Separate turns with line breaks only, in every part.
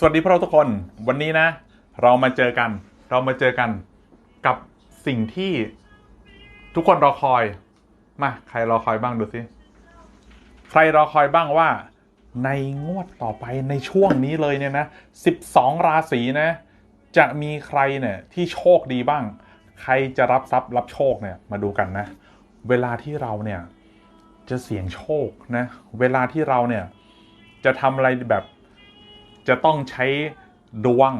สวัสดีพวกเราทุกคนวันนี้นะ เรามาเจอกัน เรามาเจอกันกับสิ่งที่ทุกคนรอคอย มาใครรอคอยบ้างดูสิใครรอคอยบ้างว่า ในงวดต่อไปในช่วงนี้เลยเนี่ยนะ12 ราศีนะ จะมีใครเนี่ยที่โชคดีบ้าง ใครจะรับทรัพย์รับโชคเนี่ยมาดูกันนะ เวลาที่เราเนี่ยจะเสี่ยงโชคนะ เวลาที่เราเนี่ยจะทำอะไรแบบ จะต้องใช้ดวง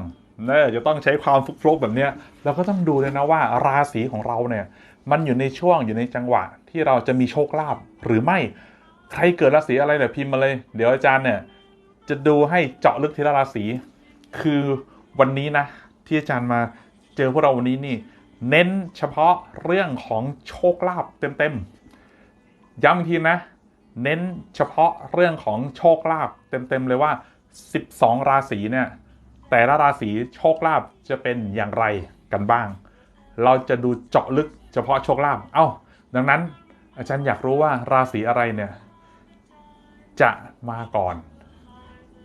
เนอะจะต้องใช้ความฟลุกแบบนี้ยเราก็ต้องดูเลยนะว่าราศีของเราเนี่ย มันอยู่ในช่วงอยู่ในจังหวะที่เราจะมีโชคลาภหรือไม่ใครเกิดราศีอะไรเดี๋ยวพิมพ์มาเลย เดี๋ยวอาจารย์เนี่ยจะดูให้เจาะลึกทีละราศีคือวันนี้นะ ที่อาจารย์มาเจอพวกเราวันนี้นี่ เน้นเฉพาะเรื่องของโชคลาภเต็มๆย้ำอีกทีนะ เน้นเฉพาะเรื่องของโชคลาภเต็มๆเลยว่า 12 ราศีเนี่ย แต่ละราศีโชคลาภจะเป็นอย่างไรกันบ้าง เราจะดูเจาะลึกเฉพาะโชคลาภ เอ้า ดังนั้นอาจารย์อยากรู้ว่าราศีอะไรเนี่ย จะมาก่อน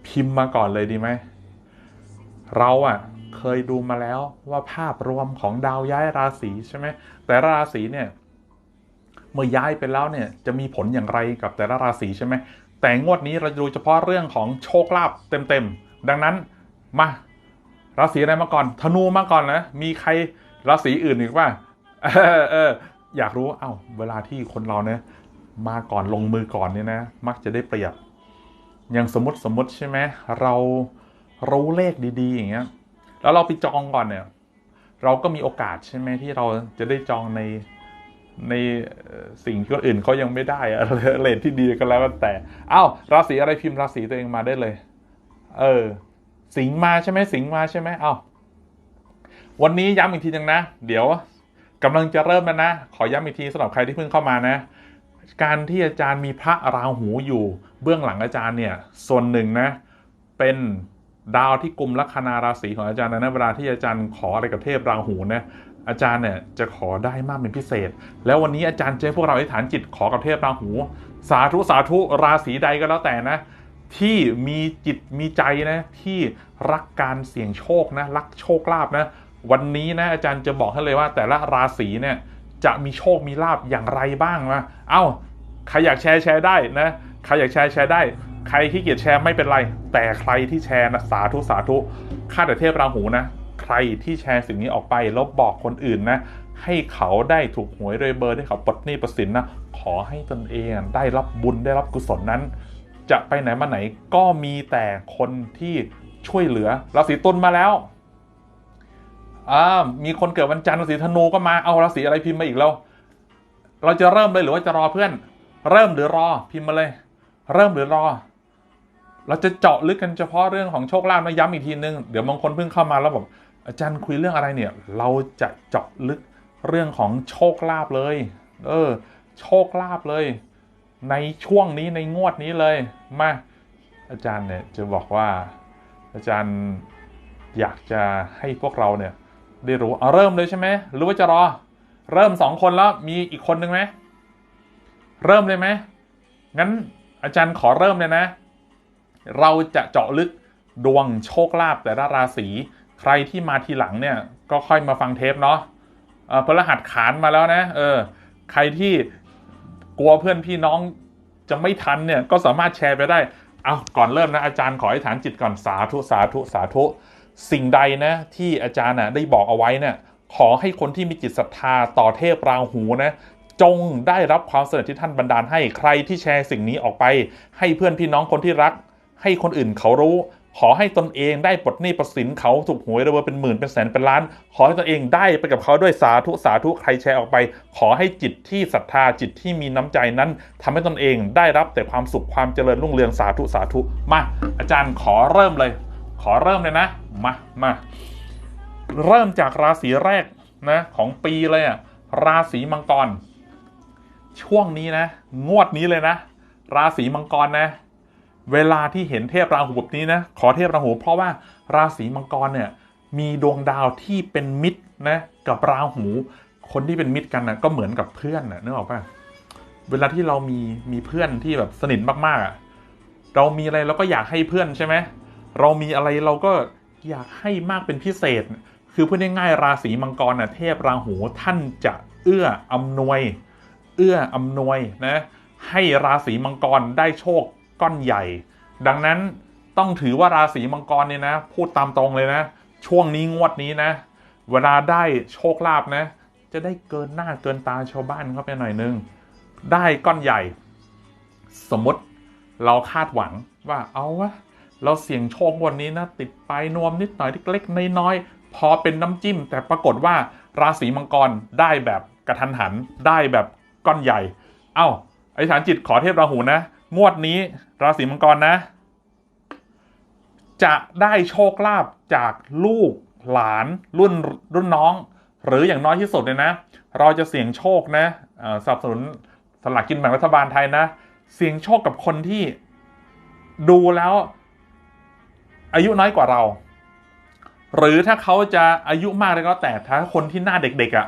พิมพ์มาก่อนเลยดีไหม เราอะเคยดูมาแล้วว่าภาพรวมของดาวย้ายราศีใช่ไหม แต่ละราศีเนี่ยเมื่อย้ายไปแล้วเนี่ยจะมีผลอย่างไรกับแต่ละราศีใช่ไหม แต่งวดนี้เราจะดูเฉพาะเรื่องของโชคลาภเต็มๆ ดังนั้นมาราศีอะไรมาก่อน ธนูมาก่อนนะ มีใครราศีอื่นอีกว่าเออเอออยากรู้เอ้าเวลาที่คนเราเนี่ยมาก่อนลงมือก่อนเนี่ยนะ มักจะได้เปรียบ อย่างสมมติสมมติใช่ไหมเรารู้เลขดีๆ อย่างเงี้ย แล้วเราไปจองก่อนเนี่ย เราก็มีโอกาสใช่ไหมที่เราจะได้จองใน ในสิ่งที่คนอื่นเขายังไม่ได้อะเลทที่ดีก็แล้วแต่อ้าวราศีอะไรพิมพ์ราศีตัวเองมาได้เลย เออ สิงมาใช่ไหมสิงมาใช่ไหมเอ้าวันนี้ย้ำอีกทีหนึงนะ เดี๋ยวกำลังจะเริ่มแล้วนะ ขอย้ำอีกทีสำหรับใครที่เพิ่งเข้ามานะ การที่อาจารย์มีพระราหูอยู่ เบื้องหลังอาจารย์เนี่ย ส่วนหนึ่งนะ เป็นดาวที่กลุ่มลัคนาราศีของอาจารย์นะเวลาที่อาจารย์ขออะไรกับเทพราหูนะ อาจารย์เนี่ยจะขอได้มากเป็นพิเศษ แล้ววันนี้อาจารย์เจะให้พวกเราอธิษฐานจิตขอกับเทพราหู สาธุสาธุราศีใดก็แล้วแต่นะ ที่มีจิตมีใจนะ ที่รักการเสี่ยงโชคนะ รักโชคลาภนะ วันนี้นะอาจารย์จะบอกให้เลยว่า แต่ละราศีเนี่ยจะมีโชคมีลาภอย่างไรบ้างนะเอ้าใครอยากแชร์แชร์ได้นะใครอยากแชร์แชร์ได้ ใครที่เกียจแชร์ไม่เป็นไร แต่ใครที่แชร์นะสาธุสาธุข้าแต่เทพราหูนะ ใครที่แชร์สิ่งนี้ออกไปแล้วบอกคนอื่นนะ ให้เขาได้ถูกหวยรวยเบอร์ให้เขาปลดหนี้ประสินนะ ขอให้ตนเองได้รับบุญได้รับกุศลนั้น จะไปไหนมาไหนก็มีแต่คนที่ช่วยเหลือราศีตุลมาแล้วอ่ามีคนเกิดวันจันทร์ราศีธนูก็มาเอาราศีอะไรพิมพ์มาอีกแล้ว เราจะเริ่มเลยหรือว่าจะรอเพื่อน เริ่มหรือรอพิมพ์มาเลย เริ่มหรือรอเราจะเจาะลึกกันเฉพาะเรื่องของโชคลาภนะย้ำอีกทีนึง เดี๋ยวบางคนเพิ่งเข้ามาแล้วบอก อาจารย์คุยเรื่องอะไรเนี่ย เราจะเจาะลึกเรื่องของโชคลาภเลย เออ โชคลาภเลย ในช่วงนี้ในงวดนี้เลย มาอาจารย์เนี่ยจะบอกว่า อาจารย์อยากจะให้พวกเราเนี่ยได้รู้เอาเริ่มเลยใช่ไหมหรือว่าจะรอ เริ่มสองคนแล้วมีอีกคนนึงไหมเริ่มเลยไหมงั้นอาจารย์ขอเริ่มเลยนะ เราจะเจาะลึกดวงโชคลาภแต่ละราศี ใครที่มาทีหลังเนี่ยก็ค่อยมาฟังเทปเนาะเอ่อพฤหัสขานมาแล้วนะเออใครที่กลัวเพื่อนพี่น้องจะไม่ทันเนี่ยก็สามารถแชร์ไปได้เอาก่อนเริ่มนะอาจารย์ขอให้ฐานจิตก่อนสาธุสาธุสาธุ สิ่งใดนะที่อาจารย์น่ะได้บอกเอาไว้เนี่ยขอให้คนที่มีจิตศรัทธาต่อเทพราหูนะจงได้รับความสำเร็จที่ท่านบันดาลให้ใครที่แชร์สิ่งนี้ออกไป ให้เพื่อนพี่น้องคนที่รัก ให้คนอื่นเขารู้ ขอให้ตนเองได้ปลดหนี้ปลดสินเขาถูกหวยรวยเป็นหมื่นเป็นแสนเป็นล้าน ขอให้ตนเองได้ไปกับเขาด้วยสาธุสาธุใครแชร์ออกไป ขอให้จิตที่ศรัทธาจิตที่มีน้ำใจนั้นทำให้ตนเองได้รับแต่ความสุขความเจริญรุ่งเรืองสาธุสาธุมาอาจารย์ขอเริ่มเลย ขอเริ่มเลยนะมามาเริ่มจากราศีแรกนะ ของปีเลยอะราศีมังกร ช่วงนี้นะ งวดนี้เลยนะ ราศีมังกรนะ เวลาที่เห็นเทพราหูแบบนี้นะขอเทพราหู เพราะว่าราศีมังกรเนี่ยมีดวงดาวที่เป็นมิตรนะกับราหู คนที่เป็นมิตรกันนะก็เหมือนกับเพื่อนนะนึกออกปะเวลาที่เรามีมีเพื่อนที่แบบสนิทมากๆอะเรามีอะไรเราก็อยากให้เพื่อนใช่ไหมเรามีอะไรเราก็อยากให้มากเป็นพิเศษ คือพูดง่ายๆราศีมังกรน่ะเทพราหูท่านจะเอื้ออำนวย เอื้ออำนวยนะให้ราศีมังกรได้โชค ก้อนใหญ่ ดังนั้นต้องถือว่าราศีมังกรเนี่ยนะ พูดตามตรงเลยนะ ช่วงนี้งวดนี้นะ เวลาได้โชคลาภนะ จะได้เกินหน้าเกินตาชาวบ้านเข้าไปหน่อยนึง ได้ก้อนใหญ่ สมมติเราคาดหวังว่าเอาวะเราเสี่ยงโชคงวันนี้นะ ติดไปนวมนิดหน่อยเล็กๆน้อยๆพอเป็นน้ำจิ้ม แต่ปรากฏว่าราศีมังกรได้แบบกระทันหันได้แบบก้อนใหญ่ เอ้าไอธิษฐานจิตขอเทพราหูนะ งวดนี้ราศีมังกรนะ จะได้โชคลาภจากลูกหลานรุ่นรุ่นน้อง หรืออย่างน้อยที่สุดเลยนะ เราจะเสี่ยงโชคนะสนับสนุนสลากกินแบ่งรัฐบาลไทยนะ เสี่ยงโชคกับคนที่ดูแล้ว อายุน้อยกว่าเรา หรือถ้าเขาจะอายุมากเลยก็แต่ถ้าคนที่หน้าเด็กๆอะ่ะ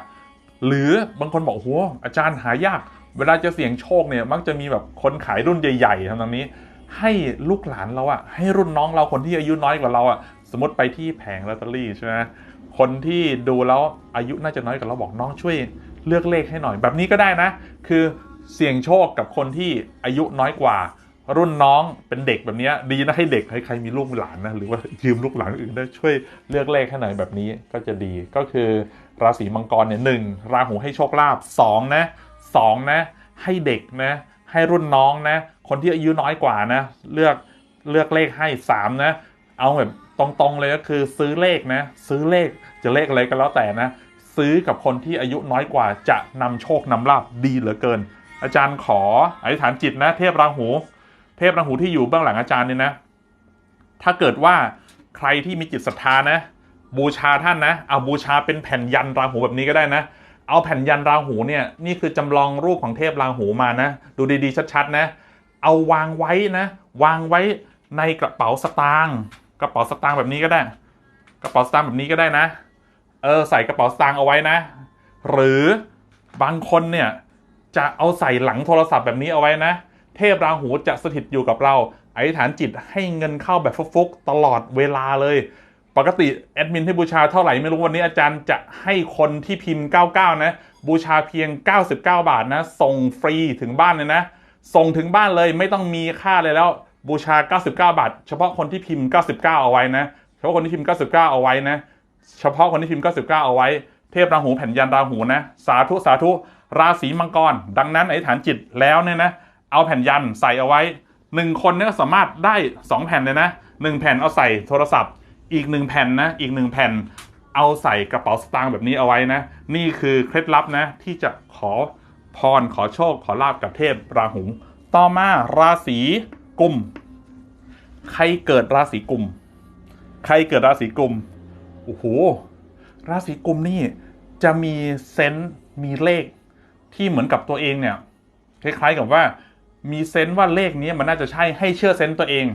หรือบางคนบอกโหอาจารย์หายาก เวลาจะเสี่ยงโชคเนี่ยมักจะมีแบบคนขายรุ่นใหญ่ๆทำตรงนี้ ให้ลูกหลานเราอะให้รุ่นน้องเราคนที่อายุน้อยกว่าเราอะสมมติไปที่แผงลอตเตอรี่ใช่ไหมคนที่ดูแล้วอายุน่าจะน้อยกว่าเราบอกน้องช่วยเลือกเลขให้หน่อย แบบนี้ก็ได้นะ คือเสี่ยงโชคกับคนที่อายุน้อยกว่า รุ่นน้องเป็นเด็กแบบนี้ดีนะให้เด็กให้ใครมีลูกหลานนะหรือว่ายืมลูกหลานอื่นได้ช่วยเลือกเลขให้หน่อยแบบนี้ก็จะดีก็คือราศีมังกรเนี่ยหนึ่งราหูให้โชคลาภสองนะ สองนะให้เด็กนะให้รุ่นน้องนะ คนที่อายุน้อยกว่านะ เลือกเลือกเลขให้สามนะ เอาแบบตรงๆเลยก็คือซื้อเลขนะ ซื้อเลขจะเลขอะไรก็แล้วแต่นะ ซื้อกับคนที่อายุน้อยกว่าจะนำโชคนำลาบดีเหลือเกิน อาจารย์ขออธิษฐานจิตนะ เทพราหู เทพราหูที่อยู่เบื้องหลังอาจารย์เนี่ยนะ ถ้าเกิดว่าใครที่มีจิตศรัทธานะ บูชาท่านนะเอาบูชาเป็นแผ่นยันราหูแบบนี้ก็ได้นะ เอาแผ่นยันราหูเนี่ยนี่คือจำลองรูปของเทพราหูมานะ ดูดีๆชัดๆนะ เอาวางไว้นะ วางไว้ในกระเป๋าสตางค์กระเป๋าสตางค์แบบนี้ก็ได้ กระเป๋าสตางค์แบบนี้ก็ได้นะ เออใส่กระเป๋าสตางค์เอาไว้นะ หรือบางคนเนี่ยจะเอาใส่หลังโทรศัพท์แบบนี้เอาไว้นะ เทพราหูจะสถิตอยู่กับเราอธิษฐานจิตให้เงินเข้าแบบฟุกๆตลอดเวลาเลย ปกติแอดมินให้บูชาเท่าไหร่ไม่รู้วันนี้อาจารย์จะให้คนที่พิมพ์ 99 นะ บูชาเพียง 99 บาทนะ ส่งฟรีถึงบ้านเลยนะ ส่งถึงบ้านเลยไม่ต้องมีค่าเลยแล้วบูชา 99 บาท เฉพาะคนที่พิมพ์ 99 เอาไว้นะเฉพาะคนที่พิมพ์ 99 เอาไว้นะ เฉพาะคนที่พิมพ์ 99 เอาไว้ เทพราหูแผ่นยันราหูนะ สาธุสาธุราศีมังกร ดังนั้นไอธิษฐานจิตแล้วเนี่ยนะ เอาแผ่นยันใส่เอาไว้หนึ่งคนเนี่ยสามารถได้สองแผ่นเลยนะหนึ่งแผ่นเอาใส่โทรศัพท์ อีกหนึ่งแผ่นนะอีกหนึ่งแผ่น เอาใส่กระเป๋าสตางค์แบบนี้เอาไว้นะ นี่คือเคล็ดลับนะที่จะขอพรขอโชค ขอลาบกับเทพราหูต่อมาราศีกุม ใครเกิดราศีกุม ใครเกิดราศีกุมโอ้โหราศีกุมนี่จะมีเซนส์มีเลขที่เหมือนกับตัวเองเนี่ยคล้ายๆกับว่ามีเซนส์ว่าเลขนี้มันน่าจะใช่ให้เชื่อเซนส์ตัวเอง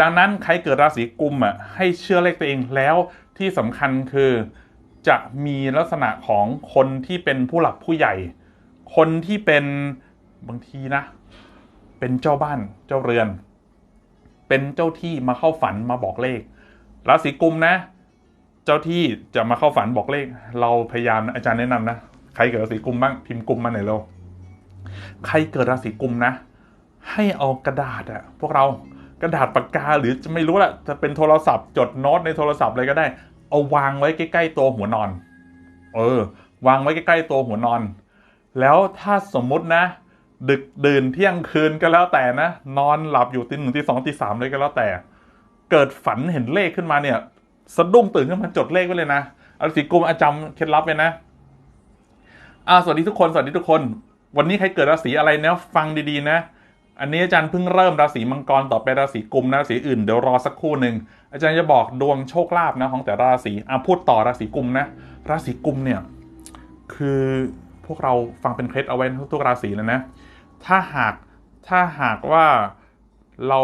ดังนั้นใครเกิดราศีกุมอะให้เชื่อเลขตัวเองแล้วที่สำคัญคือ จะมีลักษณะของคนที่เป็นผู้หลักผู้ใหญ่ คนที่เป็นบางทีนะ เป็นเจ้าบ้านเจ้าเรือน เป็นเจ้าที่มาเข้าฝันมาบอกเลข ราศีกุมนะ เจ้าที่จะมาเข้าฝันบอกเลข เราพยายามนะอาจารย์แนะนำนะใครเกิดราศีกุมบ้างพิมพ์กุมมาหน่อยเร็วใครเกิดราศีกุมนะ ให้เอากระดาษอะพวกเรา กระดาษปากกาหรือจะไม่รู้แหละจะเป็นโทรศัพท์ จดโน้ตในโทรศัพท์อะไรก็ได้ เอาวางไว้ใกล้ๆตัวหัวนอน เออ วางไว้ใกล้ๆตัวหัวนอน แล้วถ้าสมมุตินะ ดึกดื่นเที่ยงคืนก็แล้วแต่นะ นอนหลับอยู่ตีหนึ่งตีสองตีสามเลยก็แล้วแต่ เกิดฝันเห็นเลขขึ้นมาเนี่ยสะดุ้งตื่นขึ้นมาจดเลขไว้เลยนะอาศีกุมอาจำเคล็ดลับไว้นะอ่าสวัสดีทุกคน สวัสดีทุกคน วันนี้ใครเกิดราศีอะไรนะฟังดีๆนะ อันนี้อาจารย์เพิ่งเริ่มราศีมังกรต่อไปราศีกุมนะราศีอื่นเดี๋ยวรอสักครู่หนึ่งอาจารย์จะบอกดวงโชคลาภนะของแต่ราศีอะพูดต่อราศีกุมนะราศีกุมเนี่ยคือพวกเราฟังเป็นเคล็ดเอาไว้ทุกราศีเลยนะ ถ้าหากถ้าหากว่าเรา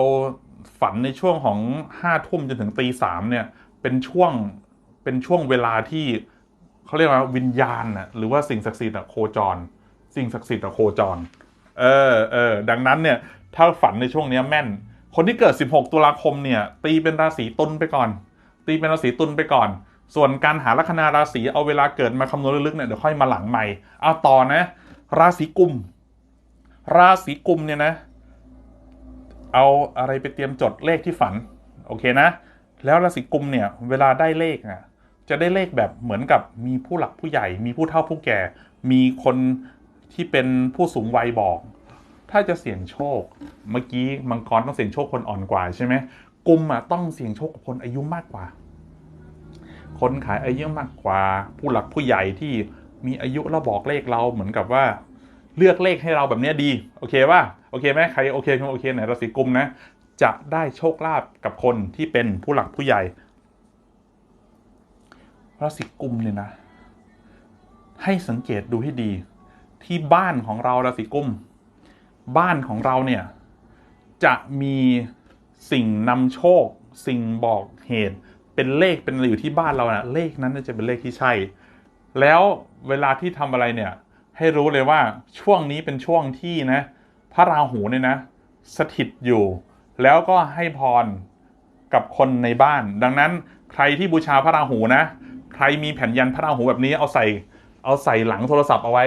ฝันในช่วงของห้าทุ่มจนถึงตีสามเนี่ยเป็นช่วงเป็นช่วงเวลาที่เขาเรียกว่าวิญญาณนะหรือว่าสิ่งศักดิ์สิทธิ์อะโคจร สิ่งศักดิ์สิทธิ์อะโคจร เออเออดังนั้นเนี่ยถ้าฝันในช่วงเนี้ยแม่น คนที่เกิด 16 ตุลาคมเนี่ยตีเป็นราศีตุลไปก่อน ตีเป็นราศีตุลไปก่อน ส่วนการหาลัคนาราศีเอาเวลาเกิดมาคำนวณลึกๆเนี่ยเดี๋ยวค่อยมาหลังใหม่เอาต่อนะ ราศีกุม ราศีกุมเนี่ยนะ เอาอะไรไปเตรียมจดเลขที่ฝันโอเคนะ แล้วราศีกุมเนี่ยเวลาได้เลขอะจะได้เลขแบบเหมือนกับมีผู้หลักผู้ใหญ่ มีผู้เฒ่าผู้แก่ มีคน ที่เป็นผู้สูงวัยบอก ถ้าจะเสี่ยงโชค เมื่อกี้มังกรต้องเสี่ยงโชคคนอ่อนกว่าใช่ไหมกุมอะต้องเสี่ยงโชคกับคนอายุมากกว่า คนขายอายุมากกว่า ผู้หลักผู้ใหญ่ที่มีอายุแล้วบอกเลขเราเหมือนกับว่า เลือกเลขให้เราแบบนี้ดีโอเคป่ะโอเคไหมใครโอเคโอเคไหนราศีกุมนะจะได้โชคลาภกับคนที่เป็นผู้หลักผู้ใหญ่ราศีกุมเนี่ยนะ ให้สังเกตดูให้ดี ที่บ้านของเราราศีกุม บ้านของเราเนี่ย จะมีสิ่งนำโชค สิ่งบอกเหตุ เป็นเลขเป็นอะไรอยู่ที่บ้านเรานะ่ะเลขนั้นจะเป็นเลขที่ใช่ แล้วเวลาที่ทำอะไรเนี่ย ให้รู้เลยว่าช่วงนี้เป็นช่วงที่นะ พระราหูเนี่ยนะ สถิตอยู่ แล้วก็ให้พรกับคนในบ้าน ดังนั้นใครที่บูชาพระราหูนะ ใครมีแผ่นยันพระราหูแบบนี้เอาใส่ เอาใส่หลังโทรศัพท์เอาไว้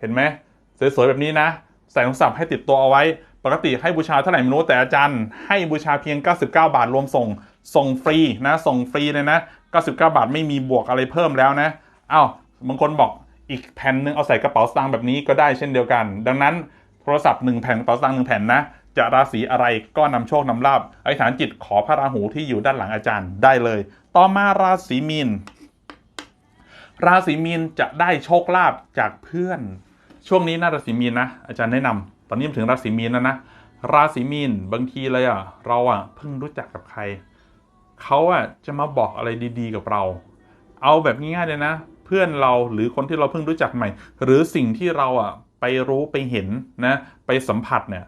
เห็นไหมสวยๆแบบนี้นะ ใส่โทรศัพท์ให้ติดตัวเอาไว้ ปกติให้บูชาเท่าไหร่ไม่รู้แต่อาจารย์ ให้บูชาเพียง 99 บาทรวมส่ง ส่งฟรีนะ ส่งฟรีเลยนะ 99 บาทไม่มีบวกอะไรเพิ่มแล้วนะอ้าวบางคนบอกอีกแผ่นหนึ่งเอาใส่กระเป๋าสตางค์แบบนี้ก็ได้เช่นเดียวกัน ดังนั้นโทรศัพท์หนึ่งแผ่นกระเป๋าสตางค์หนึ่งแผ่นนะจะราศีอะไรก็นำโชคนำลาบอธิษฐานจิตขอพระราหูที่อยู่ด้านหลังอาจารย์ได้เลย ต่อมาราศีมีน ราศีมีนจะได้โชคลาภจากเพื่อน ช่วงนี้นะราศีมีนนะอาจารย์แนะนำตอนนี้มาถึงราศีมีนแล้วนะราศีมีนบางทีเลยอะเราอะเพิ่งรู้จักกับใครเขาอะจะมาบอกอะไรดี ๆ กับเรา เอาแบบง่ายๆเลยนะ เพื่อนเราหรือคนที่เราเพิ่งรู้จักใหม่ หรือสิ่งที่เราอะไปรู้ไปเห็นนะไปสัมผัสเนี่ย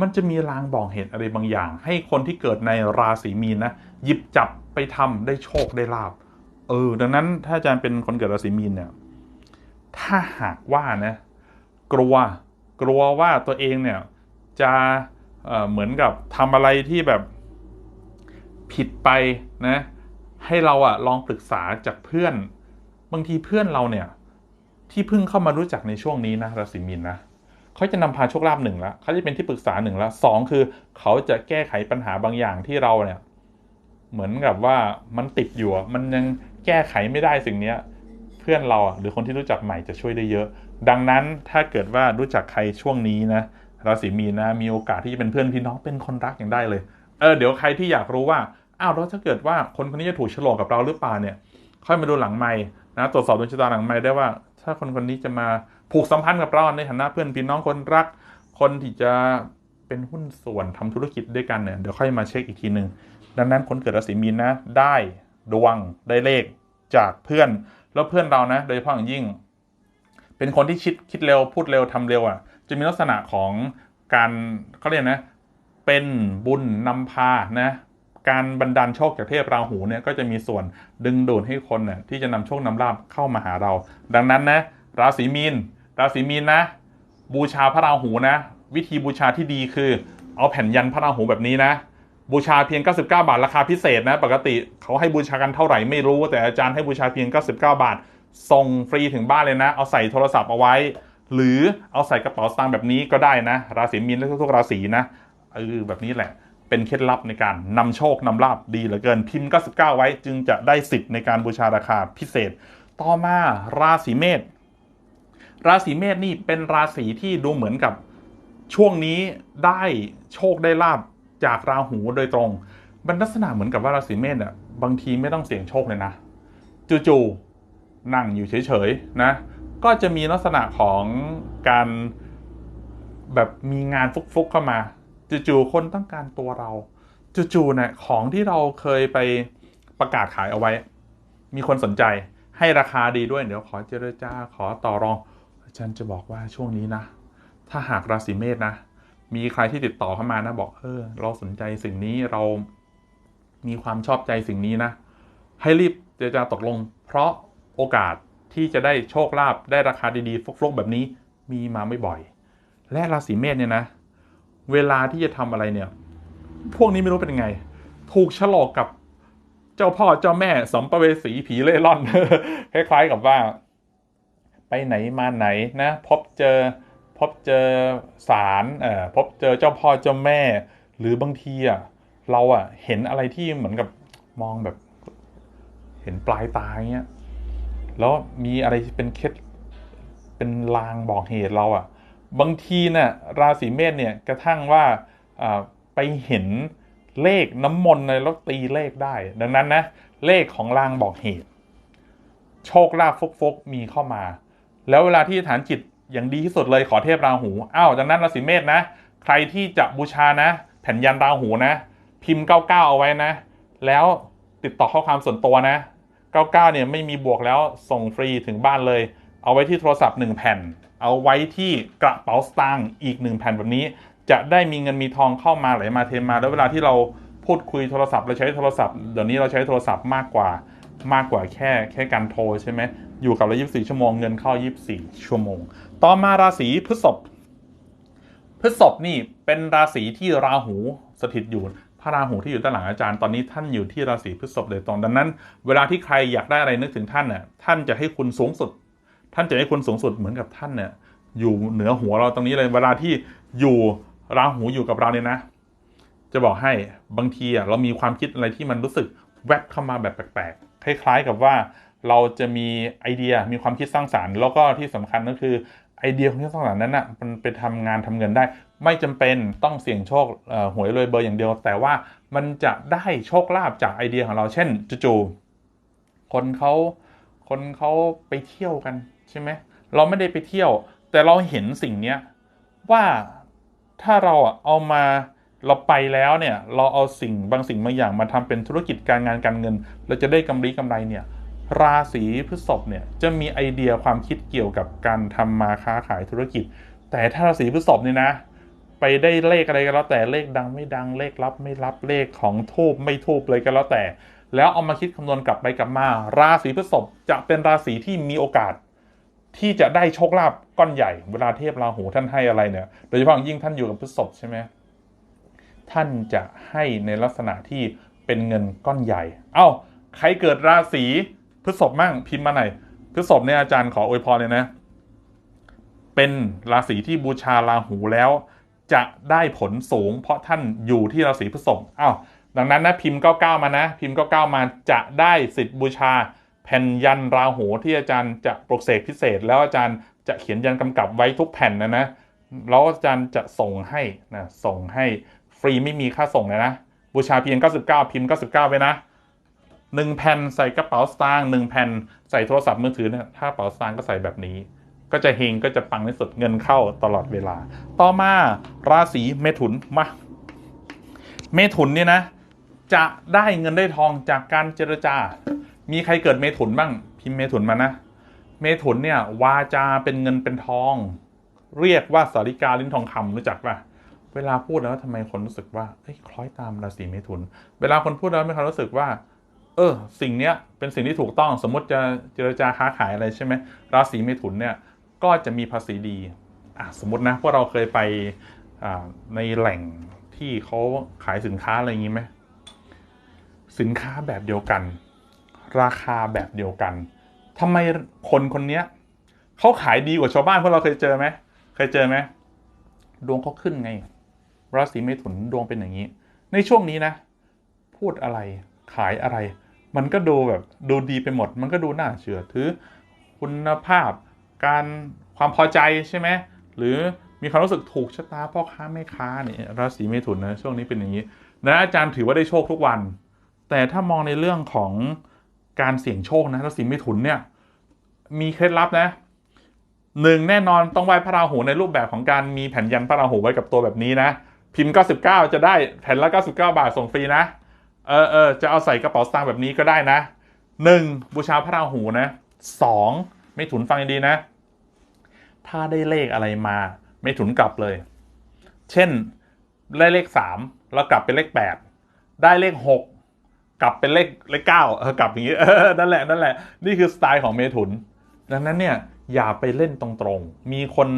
มันจะมีลางบอกเหตุอะไรบางอย่าง ให้คนที่เกิดในราศีมีนนะหยิบจับไปทำได้โชคได้ลาบเออดังนั้นถ้าอาจารย์เป็นคนเกิดราศีมีนเนี่ยถ้าหากว่านะ กลัว กลัวว่าตัวเองเนี่ยจะเเหมือนกับทำอะไรที่แบบผิดไปนะให้เราอะลองปรึกษาจากเพื่อน บางทีเพื่อนเราเนี่ยที่เพิ่งเข้ามารู้จักในช่วงนี้นะราศีมีนนะเขาจะนำพาโชคลาภหนึ่งละเขาจะเป็นที่ปรึกษาหนึ่งละสองคือ เขาจะแก้ไขปัญหาบางอย่างที่เราเนี่ย เหมือนกับว่ามันติดอยู่มันยังแก้ไขไม่ได้สิ่งเนี้ย เพื่อนเราหรือคนที่รู้จักใหม่จะช่วยได้เยอะ ดังนั้นถ้าเกิดว่ารู้จักใครช่วงนี้นะราศีมีนนะมีโอกาสที่จะเป็นเพื่อนพี่น้องเป็นคนรักอย่างได้เลยเออเดี๋ยวใครที่อยากรู้ว่าอ้าวแล้วถ้าเกิดว่าคนคนนี้จะถูกโฉลกกับเราหรือเปล่าเนี่ยค่อยมาดูหลังไม้นะตรวจสอบดวงชะตาหลังไม้ได้ว่า ถ้าคนคนนี้จะมาผูกสัมพันธ์กับเราในฐานะเพื่อนพี่น้องคนรัก คนที่จะเป็นหุ้นส่วนทำธุรกิจด้วยกันเนี่ยเดี๋ยวค่อยมาเช็คอีกทีหนึ่งดังนั้นคนเกิดราศีมีนนะได้ดวงได้เลขจากเพื่อนแล้วเพื่อนเรานะ โดยเฉพาะอย่างยิ่ง เป็นคนที่คิดคิดเร็วพูดเร็วทำเร็วอะ จะมีลักษณะของการเขาเรียกนะ เป็นบุญนำพานะการบันดาลโชคจากเทพราหูเนี่ยก็จะมีส่วนดึงดูดให้คนเนี่ยที่จะนำโชคนำลาภเข้ามาหาเรา ดังนั้นนะราศีมีน ราศีมีนนะ บูชาพระราหูนะ วิธีบูชาที่ดีคือ เอาแผ่นยันพระราหูแบบนี้นะ บูชาเพียง 99 บาทราคาพิเศษนะ ปกติเขาให้บูชากันเท่าไหร่ไม่รู้แต่อาจารย์ให้บูชาเพียง 99 บาท ส่งฟรีถึงบ้านเลยนะ เอาใส่โทรศัพท์เอาไว้ หรือเอาใส่กระเป๋าสตางค์แบบนี้ก็ได้นะ ราศีมีนและทุกๆราศีนะเออแบบนี้แหละ เป็นเคล็ดลับในการนำโชคนำลาบดีเหลือเกินพิมพ์ 99 ไว้จึงจะได้สิทธิ์ในการบูชาราคาพิเศษ ต่อมาราศีเมษราศีเมษนี่เป็นราศีที่ดูเหมือนกับช่วงนี้ได้โชคได้ลาบจากราหูโดยตรงมันลักษณะเหมือนกับว่าราศีเมษอะบางทีไม่ต้องเสี่ยงโชคเลยนะจู่ๆ นั่งอยู่เฉยๆนะ ก็จะมีลักษณะของการแบบมีงานฟุกๆเข้ามาจู่ๆคนต้องการตัวเราจู่ๆเนี่ยของที่เราเคยไปประกาศขายเอาไว้ มีคนสนใจให้ราคาดีด้วยเดี๋ยวขอเจรจาขอต่อรองอาจารย์จะบอกว่าช่วงนี้นะ ถ้าหากราศีเมษนะ มีใครที่ติดต่อเข้ามานะ บอกเออเราสนใจสิ่งนี้เรามีความชอบใจสิ่งนี้นะ ให้รีบเจรจาตกลง เพราะ โอกาสที่จะได้โชคลาภได้ราคาดีๆฟลุกๆแบบนี้มีมาไม่บ่อย และราศีเมษเนี่ยนะ เวลาที่จะทำอะไรเนี่ย พวกนี้ไม่รู้เป็นยังไง ถูกฉลอกกับเจ้าพ่อเจ้าแม่สัมภเวสีผีเล่ร่อนคล้ายๆกับว่า ไปไหนมาไหนนะ พบเจอพบเจอสารเอ่อพบเจอเจ้าพ่อเจ้าแม่ หรือบางทีอะเราอะเห็นอะไรที่เหมือนกับมองแบบ เห็นปลายตาอย่างเงี้ย แล้วมีอะไรเป็นเคล็ดเป็นลางบอกเหตุเราอะ บางทีเนี่ยราศีเมษเนี่ยกระทั่งว่าไปเห็นเลขน้ำมนต์เลยแล้วตีเลขได้ ดังนั้นนะเลขของลางบอกเหตุ โชคลาภฟกๆมีเข้ามา แล้วเวลาที่ฐานจิตอย่างดีที่สุดเลยขอเทพราหูอ้าวดังนั้นราศีเมษนะ ใครที่จะบูชานะ แผ่นยันราหูนะ พิมพ์99เอาไว้นะ แล้วติดต่อข้อความส่วนตัวนะ 99เนี่ยไม่มีบวกแล้วส่งฟรีถึงบ้านเลย เอาไว้ที่โทรศัพท์ 1 แผ่น เอาไว้ที่กระเป๋าสตางค์อีก 1 แผ่นแบบนี้ จะได้มีเงินมีทองเข้ามาไหลมาเทมา แล้วเวลาที่เราพูดคุยโทรศัพท์เราใช้โทรศัพท์เดี๋ยวนี้เราใช้โทรศัพท์มากกว่ามากกว่าแค่แค่การโทรใช่ไหมอยู่กับเรา24 ชั่วโมงเงินเข้า 24 ชั่วโมง ต่อมาราศีพฤษภพฤษภนี่เป็นราศีที่ราหูสถิตอยู่ พระราหูที่อยู่ด้านหลังอาจารย์ตอนนี้ท่านอยู่ที่ราศีพฤษภโดยตรงดังนั้น เวลาที่ใครอยากได้อะไรนึกถึงท่านน่ะท่านจะให้คุณสูงสุด ท่านจะให้คุณสูงสุดเหมือนกับท่านเนี่ยอยู่เหนือหัวเราตรงนี้เลยเวลาที่อยู่ราหูอยู่กับเราเนี่ยนะ จะบอกให้บางทีอะเรามีความคิดอะไรที่มันรู้สึกแวบเข้ามาแบบแปลกๆ คล้าย ๆ กับว่าเราจะมีไอเดียมีความคิดสร้างสารรค์ แล้วก็ที่สำคัญก็คือไอเดียของที่สร้างสรรค์นั้นอะมันไปทำงานทำเงินได้ ไม่จำเป็นต้องเสี่ยงโชคหวยรวยเบอร์อย่างเดียว แต่ว่ามันจะได้โชคลาภจากไอเดียของเราเช่นจู่ๆคนเขาคนเขาไปเที่ยวกันใช่ไหมเราไม่ได้ไปเที่ยว แต่เราเห็นสิ่งเนี้ยว่าถ้าเราเอามาเราไปแล้วเนี่ยเราเอาสิ่งบางสิ่งบางอย่างมาทำเป็นธุรกิจการงานการเงิน เราจะได้กำไรกำไรเนี่ยราศีพฤษภเนี่ยจะมีไอเดียความคิดเกี่ยวกับการทำมาค้าขายธุรกิจ แต่ถ้าราศีพฤษภเนี่ยนะ ไปได้เลขอะไรก็แล้วแต่เลขดังไม่ดังเลขลับไม่รับเลขของทูบไม่ทูบเลยก็แล้วแต่ แล้วเอามาคิดคำนวณกลับไปกลับมา ราศีพฤษภจะเป็นราศีที่มีโอกาส ที่จะได้โชคลาภก้อนใหญ่ เวลาเทพราหูท่านให้อะไรเนี่ยโดยเฉพาะยิ่งท่านอยู่กับพฤษภใช่ไหมท่านจะให้ในลักษณะที่เป็นเงินก้อนใหญ่ เอ้าใครเกิดราศีพฤษภมั่งพิมพ์มาหน่อยพฤษภเนี่ยอาจารย์ขออวยพรเลยนะ เป็นราศีที่บูชาราหูแล้ว จะได้ผลสูง เพราะท่านอยู่ที่ราศีพฤษภอ้าวดังนั้นนะพิมพ์99มานะ พิมพ์99มาจะได้สิทธิ์บูชา แผ่นยันราหูที่อาจารย์จะปลุกเสกพิเศษ แล้วอาจารย์จะเขียนยันกำกับไว้ทุกแผ่นนะนะแล้วอาจารย์จะส่งให้นะส่งให้ฟรีไม่มีค่าส่งเลยนะ บูชาเพียง 99 พิมพ์ 99 ไปนะหนึ่งแผ่นใส่กระเป๋าสตางค์หนึ่งแผ่นใส่โทรศัพท์มือถือเนี่ยถ้ากระเป๋าสตางค์ก็ใส่แบบนี้ ก็จะเฮงก็จะปังที่สุดเงินเข้าตลอดเวลา ต่อมาราศีเมถุนมาเมถุนเนี่ยนะ จะได้เงินได้ทองจากการเจรจา มีใครเกิดเมถุนบ้าง พิมพ์เมถุนมานะ เมถุนเนี่ยวาจาเป็นเงินเป็นทอง เรียกว่าสาริกาลิ้นทองคำรู้จักปะเวลาพูดแล้วทำไมคนรู้สึกว่าเอ้ยคล้อยตามราศีเมถุน เวลาคนพูดแล้วมีความรู้สึกว่า เออ สิ่งเนี้ยเป็นสิ่งที่ถูกต้องสมมติจะเจรจาค้าขายอะไรใช่ไหมราศีเมถุนเนี่ย ก็จะมีภาษีดีสมมตินะพวกเราเคยไปในแหล่งที่เขาขายสินค้าอะไรอย่างนี้ไหมสินค้าแบบเดียวกัน ราคาแบบเดียวกันทำไมคนคนเนี้ยเขาขายดีกว่าชาวบ้านพวกเราเคยเจอไหมเคยเจอไหมดวงเขาขึ้นไง ราศีเมถุนดวงเป็นอย่างนี้ ในช่วงนี้นะ พูดอะไรขายอะไร มันก็ดูแบบดูดีไปหมด มันก็ดูน่าเชื่อถือคุณภาพ การความพอใจใช่ไหมหรือมีความรู้สึกถูกชะตาพ่อค้าแม่ค้าเนี่ยราศีเมถุนนะช่วงนี้เป็นอย่างนี้นะอาจารย์ถือว่าได้โชคทุกวัน แต่ถ้ามองในเรื่องของการเสี่ยงโชคนะราศีเมถุนเนี่ยมีเคล็ดลับนะหนึ่งแน่นอนต้องไหว้พระราหูในรูปแบบของการมีแผ่นยันพระราหูไว้กับตัวแบบนี้นะ พิมพ์ 99 จะได้แผ่นละ 99 บาทส่งฟรีนะ เออเออจะเอาใส่กระเป๋าสตางค์แบบนี้ก็ได้นะหนึ่งบูชาพระราหูนะสองไม่ถุนฟังดีนะ ถ้าได้เลขอะไรมาไม่ถุนกลับเลย เช่นได้เลขสามแล้วกลับเป็นเลขแปดได้เลขหกกลับเป็นเลขเลขเก้าเออกลับอย่างนี้นั่นแหละนั่นแหละ นี่คือสไตล์ของเมถุน ดังนั้นเนี่ยอย่าไปเล่นตรงๆ มีคน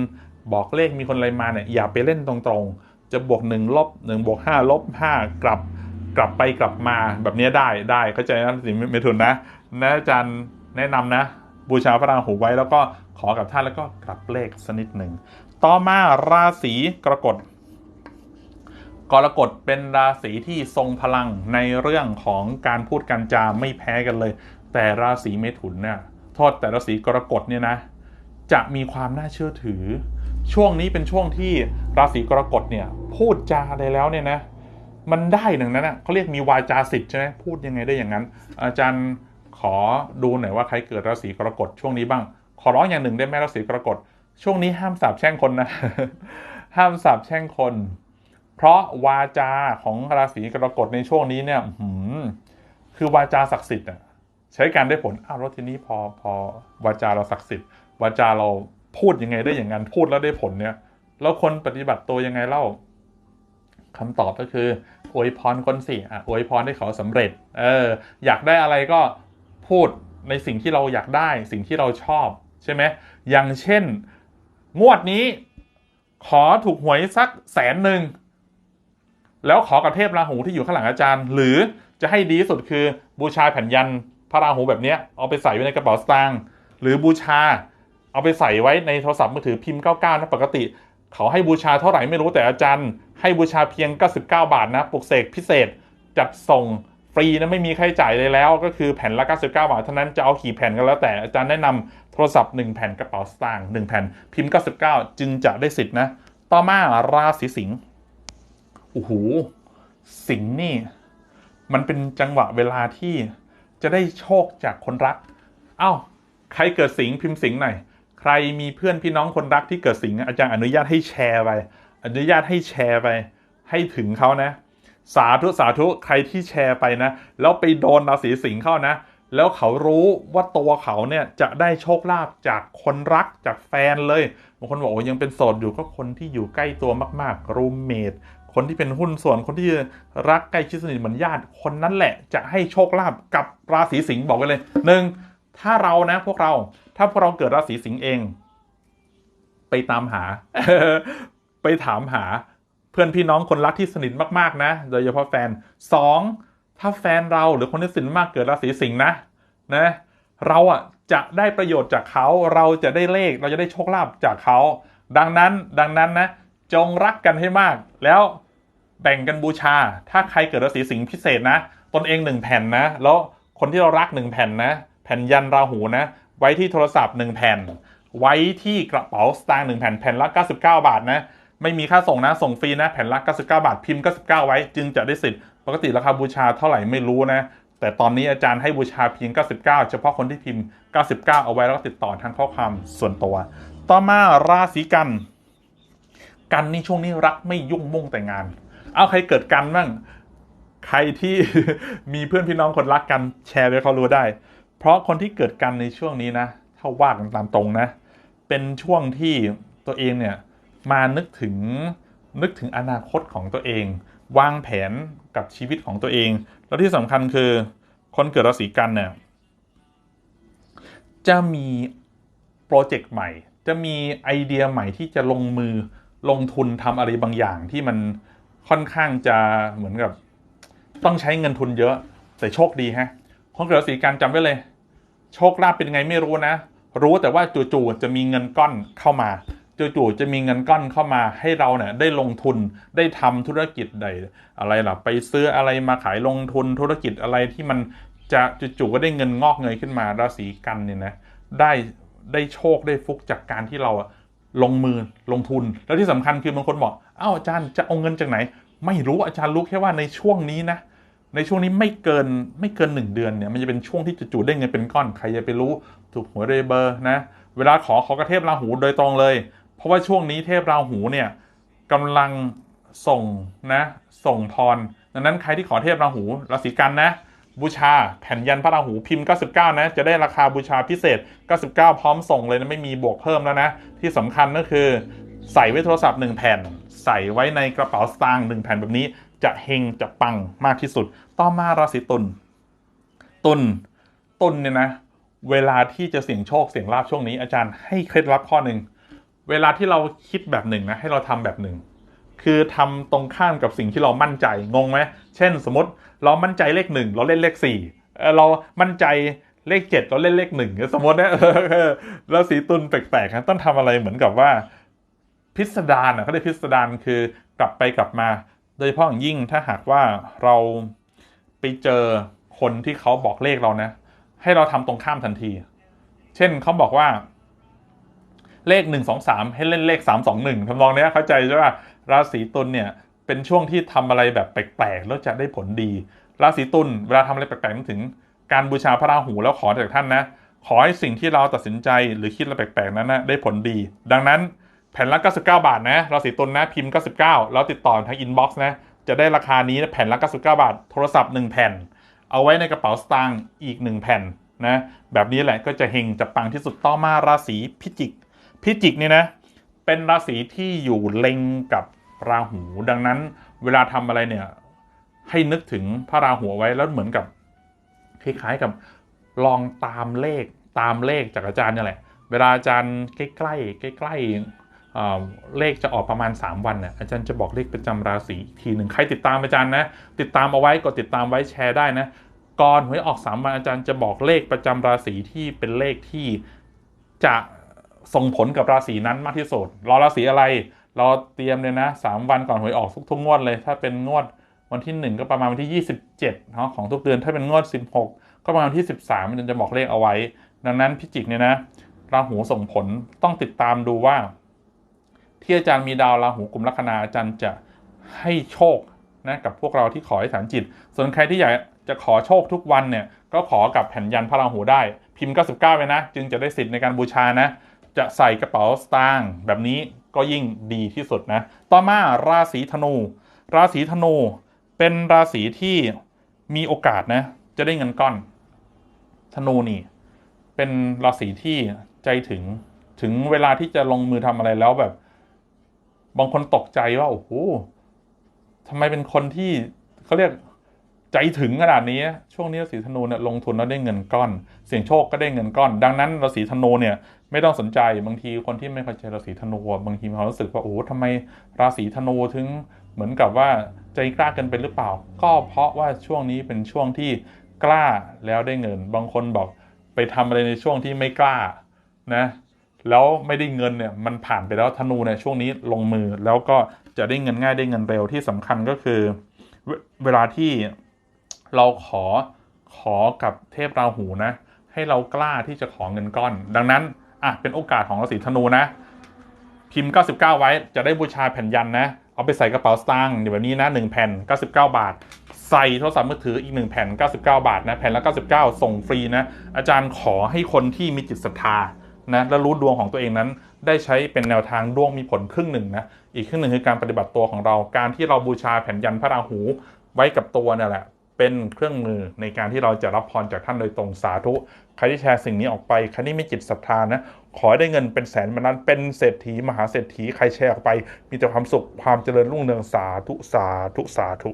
บอกเลขมีคนอะไรมาเนี่ยอย่าไปเล่นตรงๆ จะบวกหนึ่งลบหนึ่งบวกห้าลบห้ากลับกลับไปกลับมาแบบนี้ได้ได้เข้าใจนะสิเมถุนนะนะอาจารย์แนะนำนะ บูชาพระราหูไว้แล้วก็ ขอกับท่านแล้วก็กลับเลขสักนิดหนึ่ง ต่อมาราศีกรกฎ กรกฎเป็นราศีที่ทรงพลังในเรื่องของการพูดการจาไม่แพ้กันเลย แต่ราศีเมถุนเนี่ยโทษแต่ราศีกรกฎเนี่ยนะ จะมีความน่าเชื่อถือ ช่วงนี้เป็นช่วงที่ราศีกรกฎเนี่ยพูดจาอะไรแล้วเนี่ยนะมันได้หนึ่งนั้นนะเขาเรียกมีวาจาสิทธิ์ใช่ไหมพูดยังไงได้อย่างนั้น อาจารย์ขอดูหน่อยว่าใครเกิดราศีกรกฎช่วงนี้บ้าง ขอร้องอย่างหนึ่งได้ไหมราศีกรกฎช่วงนี้ห้ามสาบแช่งคนนะ ห้ามสาบแช่งคน เพราะวาจาของราศีกรกฎในช่วงนี้เนี่ยคือวาจาศักดิ์สิทธิ์อะใช้การได้ผลอ้าวแล้วทีนี้พอพอวาจาเราศักดิ์สิทธิ์วาจาเราพูดยังไงได้อย่างนั้นพูดแล้วได้ผลเนี่ย แล้วคนปฏิบัติตัวยังไงเล่าคำตอบก็คืออวยพรคนสิอะอวยพรให้เขาสำเร็จ เออ อยากได้อะไรก็พูดในสิ่งที่เราอยากได้ สิ่งที่เราชอบ ใช่ไหมอย่างเช่น งวดนี้ขอถูกหวยสักแสนหนึ่งแล้วขอกับเทพราหูที่อยู่ข้างหลังอาจารย์ หรือจะให้ดีสุดคือบูชาแผ่นยันพระราหูแบบนี้เอาไปใส่ไว้ในกระเป๋าสตางค์หรือบูชาเอาไปใส่ไว้ในโทรศัพท์มือถือพิมพ์ 99 นะปกติ เขาให้บูชาเท่าไหร่ไม่รู้แต่อาจารย์ ให้บูชาเพียง 99 บาทนะปลุกเสกพิเศษจัดส่ง ฟรีนะไม่มีค่าใช้จ่ายเลยแล้ว ก็คือแผ่นละ 99 บาทเท่านั้นจะเอากี่แผ่นก็แล้วแต่อาจารย์แนะนำโทรศัพท์ 1 แผ่นกระเป๋าสตางค์1แผ่นพิมพ์ 99 จึงจะได้สิทธินะ ต่อมาราศีสิงห์โอ้โหสิงห์นี่ มันเป็นจังหวะเวลาที่จะได้โชคจากคนรัก เอ้า ใครเกิดสิงห์พิมพ์สิงห์หน่อยใครมีเพื่อนพี่น้องคนรักที่เกิดสิงห์อาจารย์อนุญาตให้แชร์ไปอนุญาตให้แชร์ไปให้ถึงเขานะ สาธุสาธุใครที่แชร์ไปนะ แล้วไปโดนราศีสิงห์เข้านะ แล้วเขารู้ว่าตัวเขาเนี่ยจะได้โชคลาภจากคนรักจากแฟนเลยบางคนบอกว่ายังเป็นโสดอยู่ก็คนที่อยู่ใกล้ตัวมากๆรูมเมทคนที่เป็นหุ้นส่วนคนที่รักใกล้ชิดสนิทเหมือนญาติ คนนั้นแหละจะให้โชคลาภกับราศีสิงห์บอกไว้เลยหนึ่งถ้าเรานะพวกเราถ้าพวกเราเกิดราศีสิงห์เอง ไปตามหา ไปถามหา พื่อนพี่น้องคนรักที่สนิทมากๆนะ โดยเฉพาะแฟนสองถ้าแฟนเราหรือคนที่สนิทมากเกิดราศีสิงห์นะนะเราอะจะได้ประโยชน์จากเขาเราจะได้เลขเราจะได้โชคลาภจากเขา ดังนั้นดังนั้นนะจงรักกันให้มาก แล้วแบ่งกันบูชา ถ้าใครเกิดราศีสิงห์พิเศษนะตนเองหนึ่งแผ่นนะ แล้วคนที่เรารักหนึ่งแผ่นนะ แผ่นยันราหูนะ ไว้ที่โทรศัพท์หนึ่งแผ่น ไว้ที่กระเป๋าสตางค์หนึ่งแผ่นแผ่นละ 99 บาทนะ ไม่มีค่าส่งนะ ส่งฟรีนะ แผ่นละ99 บาท พิมพ์ 99 ไว้ จึงจะได้สิทธิ์ ปกติราคาบูชาเท่าไหร่ไม่รู้นะ แต่ตอนนี้อาจารย์ให้บูชาเพียง 99 เฉพาะคนที่พิมพ์ 99 เอาไว้แล้วก็ติดต่อทางข้อความส่วนตัว ต่อมาราศีกัน กันนี่ช่วงนี้รักไม่ยุ่งมุ่งแต่งาน เอาใครเกิดกันบ้าง ใครที่มีเพื่อนพี่น้องคนรักกันแชร์ให้เขารู้ได้ เพราะคนที่เกิดกันในช่วงนี้นะ ถ้าว่ากันตามตรงนะ เป็นช่วงที่ตัวเองเนี่ย มานึกถึงนึกถึงอนาคตของตัวเอง วางแผนกับชีวิตของตัวเอง แล้วที่สำคัญคือคนเกิดราศีกันเนี่ยจะมีโปรเจกต์ใหม่ จะมีไอเดียใหม่ที่จะลงมือลงทุนทำอะไรบางอย่างที่มันค่อนข้างจะเหมือนกับ ต้องใช้เงินทุนเยอะ แต่โชคดีฮะคนเกิดราศีกันจำไว้เลย โชคลาภเป็นไงไม่รู้นะ รู้แต่ว่าจู่ๆจะมีเงินก้อนเข้ามา จู่ๆจะมีเงินก้อนเข้ามาให้เราเนี่ยได้ลงทุนได้ทำธุรกิจใดอะไรล่ะไปซื้ออะไรมาขายลงทุนธุรกิจอะไรที่มันจะจู่ๆก็ได้เงินงอกเงยขึ้นมาราศีกันเนี่ยนะได้ได้โชคได้ฟุกจากการที่เราลงมือลงทุน แล้วที่สำคัญคือบางคนบอกอ้าวอาจารย์จะเอาเงินจากไหน ไม่รู้อาจารย์รู้แค่ว่าในช่วงนี้นะในช่วงนี้ไม่เกินไม่เกินหนึ่งเดือนเนี่ยมันจะเป็นช่วงที่จู่ๆได้เงินเป็นก้อนใครจะไปรู้ถูกหวยโดยเบอร์นะเวลาขอขอกระเทพราหูโดยตรงเลย เพราะว่าช่วงนี้เทพราหูเนี่ยกำลังส่งนะส่งพรดังนั้นใครที่ขอเทพราหูราศีกันนะบูชาแผ่นยันพระราหูพิมพ์ 99 นะ จะได้ราคาบูชาพิเศษ 99 พร้อมส่งเลยนะไม่มีบวกเพิ่มแล้วนะ ที่สำคัญก็คือ ใส่ไว้โทรศัพท์ 1 แผ่น ใส่ไว้ในกระเป๋าสตางค์1แผ่นแบบนี้ จะเฮงจะปังมากที่สุด ต่อมาราศีตุลตุลตุลเนี่ยนะ เวลาที่จะเสี่ยงโชคเสี่ยงลาบช่วงนี้อาจารย์ให้เคล็ดลับข้อหนึ่ง เวลาที่เราคิดแบบหนึ่งนะให้เราทำแบบหนึ่งคือทำตรงข้ามกับสิ่งที่เรามั่นใจงงไหมเช่น สมมติเรามั่นใจเลขหนึ่งเราเล่นเลขสี่เรามั่นใจเลขเจ็ดเราเล่นเลขหนึ่งสมมตินะเออราศีตุลแปลกๆนะต้องทำอะไรเหมือนกับว่า พิสดารอะเขาเรียกพิสดารคือกลับไปกลับมา โดยเฉพาะอย่างยิ่งถ้าหากว่าเราไปเจอคนที่เขาบอกเลขเรานะ ให้เราทำตรงข้ามทันที เช่นเขาบอกว่า เลขหนึ่งสองสามให้เล่นเลขสามสองหนึ่งทำนองเนี้ยเข้าใจใช่ป่ะราศีตุลเนี่ยเป็นช่วงที่ทำอะไรแบบแปลกๆ แล้วจะได้ผลดี ราศีตุลเวลาทำอะไรแปลกๆถึง การบูชาพระราหูแล้วขอจากท่านนะ ขอให้สิ่งที่เราตัดสินใจหรือคิดอะไรแปลกๆนั้นนะได้ผลดี ดังนั้นแผ่นละ99 บาทนะราศีตุลนะพิมพ์ 99 แล้วติดต่อทางอินบ็อกซ์นะจะได้ราคานี้แผ่นละ99 บาท โทรศัพท์ 1 แผ่น เอาไว้ในกระเป๋าสตางค์อีก 1 แผ่นนะแบบนี้แหละก็จะเฮงจะปังที่สุดต่อมาราศีพิจิก พิจิกเนี่ยนะเป็นราศีที่อยู่เล็งกับราหู ดังนั้น เวลาทำอะไรเนี่ย ให้นึกถึงพระราหูไว้แล้วเหมือนกับคล้ายๆกับลองตามเลขตามเลขจากอาจารย์เนี่ยแหละ เวลาอาจารย์ใกล้ๆใกล้ๆเลขจะออกประมาณ 3 วันเนี่ยอาจารย์จะบอกเลขประจำราศีทีหนึ่งใครติดตามอาจารย์นะติดตามเอาไว้กดติดตามไว้แชร์ได้นะก่อนหวยออก3วันอาจารย์จะบอกเลขประจำราศีที่เป็นเลขที่จะ ส่งผลกับราศีนั้นมากที่สุดรอราศีอะไรเราเตรียมเลยนะสามวันก่อนหวยออกทุกทุกงวดเลย ถ้าเป็นงวดวันที่ 1 ก็ประมาณวันที่ 27เนาะของทุกเดือนถ้าเป็นงวด 16 ก็ประมาณวันที่ 13 มันจะบอกเลขเอาไว้ ดังนั้นพิจิกเนี่ยนะราหูส่งผลต้องติดตามดูว่า ที่อาจารย์มีดาวราหูกลุ่มลัคนาอาจารย์จะให้โชคนะกับพวกเราที่ขอให้ฐานจิต ส่วนใครที่อยากจะขอโชคทุกวันเนี่ยก็ขอกับแผ่นยันพระราหูได้ พิมพ์ 99ไปนะ จึงจะได้สิทธิ์ในการบูชานะ จะใส่กระเป๋าสตางค์แบบนี้ก็ยิ่งดีที่สุดนะ ต่อมาราศีธนู ราศีธนูเป็นราศีที่มีโอกาสนะ จะได้เงินก้อน ธนูนี่ เป็นราศีที่ใจถึงถึงเวลาที่จะลงมือทำอะไรแล้วแบบ บางคนตกใจว่าโอ้โหทำไมเป็นคนที่เขาเรียกใจถึงขนาดนี้ ช่วงนี้ราศีธนูเนี่ยลงทุนแล้วได้เงินก้อน เสี่ยงโชคก็ได้เงินก้อน ดังนั้นราศีธนูเนี่ย ไม่ต้องสนใจบางทีคนที่ไม่เข้าใจราศีธนูบางทีมีความรู้สึกว่าโอ้ทำไมราศีธนูถึงเหมือนกับว่าใจกล้าเกินไปหรือเปล่า ก็เพราะว่าช่วงนี้เป็นช่วงที่กล้าแล้วได้เงิน บางคนบอกไปทำอะไรในช่วงที่ไม่กล้านะแล้วไม่ได้เงินเนี่ยมันผ่านไปแล้วธนูเนี่ยช่วงนี้ลงมือ แล้วก็จะได้เงินง่ายได้เงินเร็วที่สำคัญก็คือเวเวลาที่เราขอขอกับเทพราหูนะ ให้เรากล้าที่จะขอเงินก้อน ดังนั้น อะเป็นโอกาสของราศีธนูนะ พิมพ์ 99 ไว้จะได้บูชาแผ่นยันนะ เอาไปใส่กระเป๋าสตางค์เดี๋ยวแบบนี้นะ1แผ่น 99 บาท ใส่โทรศัพท์มือถืออีก 1 แผ่น 99 บาทนะแผ่นละ 99 ส่งฟรีนะ อาจารย์ขอให้คนที่มีจิตศรัทธานะและรู้ดวงของตัวเองนั้น ได้ใช้เป็นแนวทางดวงมีผลครึ่งหนึ่งนะอีกครึ่งหนึ่งคือการปฏิบัติตัวของเราการที่เราบูชาแผ่นยันพระราหูไว้กับตัวเนี่ยแหละเป็นเครื่องมือในการที่เราจะรับพรจากท่านโดยตรงสาธุ ใครที่แชร์สิ่งนี้ออกไปใครที่มีจิตศรัทธานะ ขอได้เงินเป็นแสนเป็นล้านเป็นเศรษฐีมหาเศรษฐีใครแชร์ออกไป มีแต่ความสุขความเจริญรุ่งเรืองสาธุสาธุสาธุ